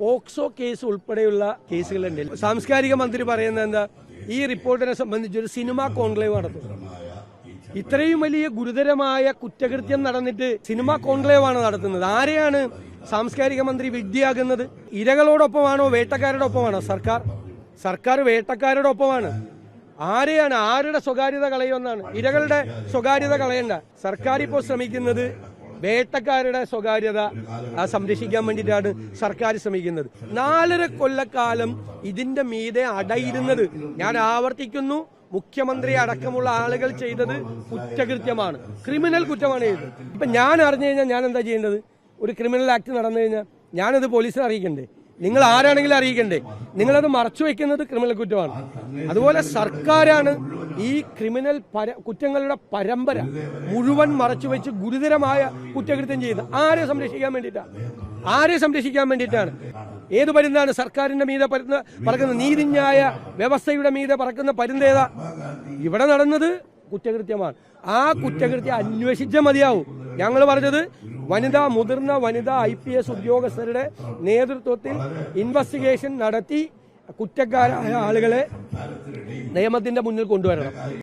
POCSO case ഉൾപ്പെടെയുള്ള കേസുകളുണ്ട് സാംസ്കാരിക മന്ത്രി പറയുന്നത് എന്താ? ഈ റിപ്പോർട്ടിനെ സംബന്ധിച്ച് ഒരു സിനിമ കോൺക്ലേവ് നടത്തും. ഇത്രയും വലിയ ഗുരുതരമായ കുറ്റകൃത്യം നടന്നിട്ട് സിനിമ കോൺക്ലേവ് ആണ് നടത്തുന്നത്. ആരെയാണ് സാംസ്കാരിക മന്ത്രി വിദ്യയാകുന്നത് ഇരകളോടൊപ്പമാണോ വേട്ടക്കാരുടെ ഒപ്പമാണോ സർക്കാർ? സർക്കാർ വേട്ടക്കാരുടെ ഒപ്പമാണ് ആരെയാണ്? ആരുടെ സ്വകാര്യത കളയുമെന്നാണ്. ഇരകളുടെ സ്വകാര്യത കളയണ്ട. സർക്കാർ ഇപ്പോൾ ശ്രമിക്കുന്നത് വേട്ടക്കാരുടെ സ്വകാര്യത സംരക്ഷിക്കാൻ വേണ്ടിയിട്ടാണ് സർക്കാർ ശ്രമിക്കുന്നത്. നാലര കൊല്ലക്കാലം ഇതിന്റെ മീതെ അടയിരുന്നത്. ഞാൻ ആവർത്തിക്കുന്നു മുഖ്യമന്ത്രി അടക്കമുള്ള ആളുകൾ ചെയ്തത് കുറ്റകൃത്യമാണ്. ക്രിമിനൽ കുറ്റമാണ് ചെയ്തത് ഇപ്പൊ ഞാൻ അറിഞ്ഞു കഴിഞ്ഞാൽ ഞാൻ എന്താ ചെയ്യേണ്ടത്? ഒരു ക്രിമിനൽ ആക്ട് നടന്നു കഴിഞ്ഞാൽ ഞാനത് പോലീസിനെ അറിയിക്കണ്ടേ? നിങ്ങൾ ആരാണെങ്കിലും അറിയിക്കണ്ടേ. നിങ്ങളത് മറച്ചു വെക്കുന്നത് ക്രിമിനൽ കുറ്റമാണ്. അതുപോലെ സർക്കാരാണ് ഈ ക്രിമിനൽ കുറ്റങ്ങളുടെ പരമ്പര മുഴുവൻ മറച്ചു വെച്ച് ഗുരുതരമായ കുറ്റകൃത്യം ചെയ്യുന്നത് ആരെ സംരക്ഷിക്കാൻ വേണ്ടിയിട്ടാണ് ആരെ സംരക്ഷിക്കാൻ വേണ്ടിയിട്ടാണ്? ഏത് പരുന്താണ് സർക്കാരിന്റെ മീതെ പരുന്ന പറക്കുന്ന നീതിന്യായ വ്യവസ്ഥയുടെ മീതെ പറക്കുന്ന പരുന്തേതാ ഇവിടെ നടന്നത് കുറ്റകൃത്യമാണ്. ആ കുറ്റകൃത്യം അന്വേഷിച്ച മതിയാവും. ഞങ്ങൾ പറഞ്ഞത് വനിതാ മുതിർന്ന വനിതാ ഐ പി എസ് ഉദ്യോഗസ്ഥരുടെ നേതൃത്വത്തിൽ ഇൻവെസ്റ്റിഗേഷൻ നടത്തി കുറ്റക്കാരായ ആളുകളെ നിയമത്തിന്റെ മുന്നിൽ കൊണ്ടുവരണം.